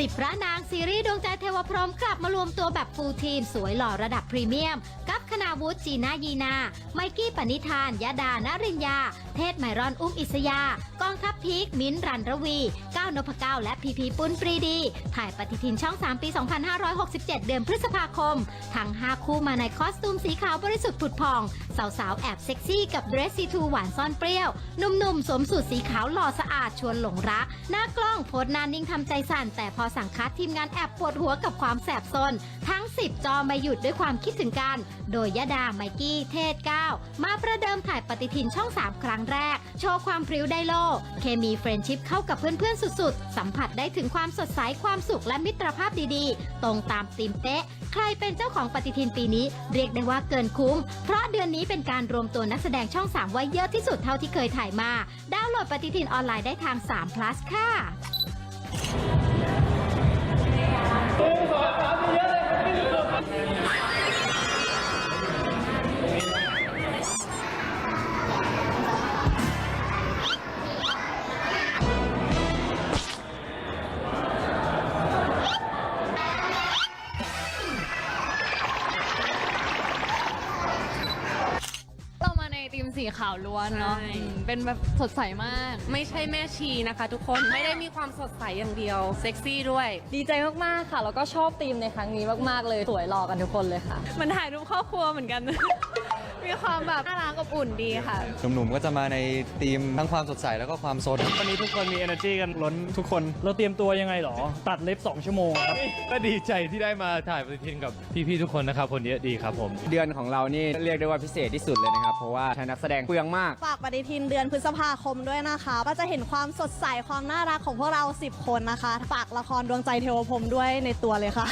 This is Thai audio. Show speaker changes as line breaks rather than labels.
สิบพระนางซีรีส์ดวงใจเทวพรหมกลับมารวมตัวแบบฟูลทีม สวยหล่อระดับพรีเมียม กับคณาวุฒิจีน่ายีนา ไมกี้ปณิธานยดานริญญา เทศไมรอนอุ้มอิสยา กองทัพพีคมิ้นรันระวี ก้าวนพเก้าและพีพีปุ้นปรีดี ถ่ายปฏิทินช่อง 3 ปี 2567 เดือนพฤษภาคม ทั้ง 5 คู่มาในคอสตูมสีขาวบริสุทธิ์ผุดผ่อง สาวๆ แอบเซ็กซี่กับเดรสซีทูหวานซ่อนเปรี้ยวหนุ่มๆสวมสูทสีขาวหล่อสะอาดชวนหลงรัก หน้ากล้องโพสหนานิ่งทำใจสั่นแต่พอสั่งคัดทีมงานแอบปวดหัวกับความแสบซนทั้ง 10 จอไม่หยุดด้วยความคิดถึงกัน โดยยะดาไมกี้ เทศก้าวมาประเดิมถ่ายปฏิทินช่อง 3 ครั้งแรก โชว์ความพริ้วไดโล เคมีเฟรนชิพเข้ากับเพื่อนๆ สุดๆ สัมผัสได้ถึงความสดใสความสุขและมิตรภาพดีๆ ตรงตามธีมเป๊ะใครเป็นเจ้าของปฏิทินปีนี้ เรียกได้ว่าเกินคุ้ม เพราะเดือนนี้เป็นการรวมตัวนักแสดงช่อง 3 ไว้เยอะที่สุดเท่าที่เคยถ่ายมา ดาวน์โหลดปฏิทินออนไลน์ได้ทาง 3 plus ค่ะ
สีขาวล้วนเนาะ
ใช่
อืมเป็นแบบสดใสมาก
ไม่ใช่แม่ชีนะคะ ทุกคนไม่ได้มีความสดใสอย่างเดียว เซ็กซี่ด้วย
ดีใจมาก ๆ ค่ะ แล้วก็ชอบธีมในครั้งนี้มาก ๆ เลย สวยหล่อกันทุกคนเลยค่ะ
มันถ่ายรูปครอบครัวเหมือนกัน มีความแบบน่ารักอบอุ่นดีค่ะ
หนุ่มๆ ก็จะมาในธีมทั้งความสดใสแล้วก็ความสด
วันนี้ทุกคนมี energy กันล้นทุกคน เราเตรียมตัวยังไงหรอ ตัดเล็บ 2 ชั่วโมงครับ
ก็ดีใจที่ได้มาถ่ายปฏิทินกับพี่ๆ ทุกคนนะครับคนเยอะดีครับผม
เดือนของเรานี่เรียกได้ว่าพิเศษที่สุดเลยนะครับ เพราะว่าใช้นักแสดงเปลืองมาก
ฝากปฏิทินเดือนพฤษภาคมด้วยนะคะ ก็จะเห็นความสดใสความน่ารักของพวกเรา 10 คนนะคะ ฝากละครดวงใจเทวพรหมด้วยในตัวเลยค่ะ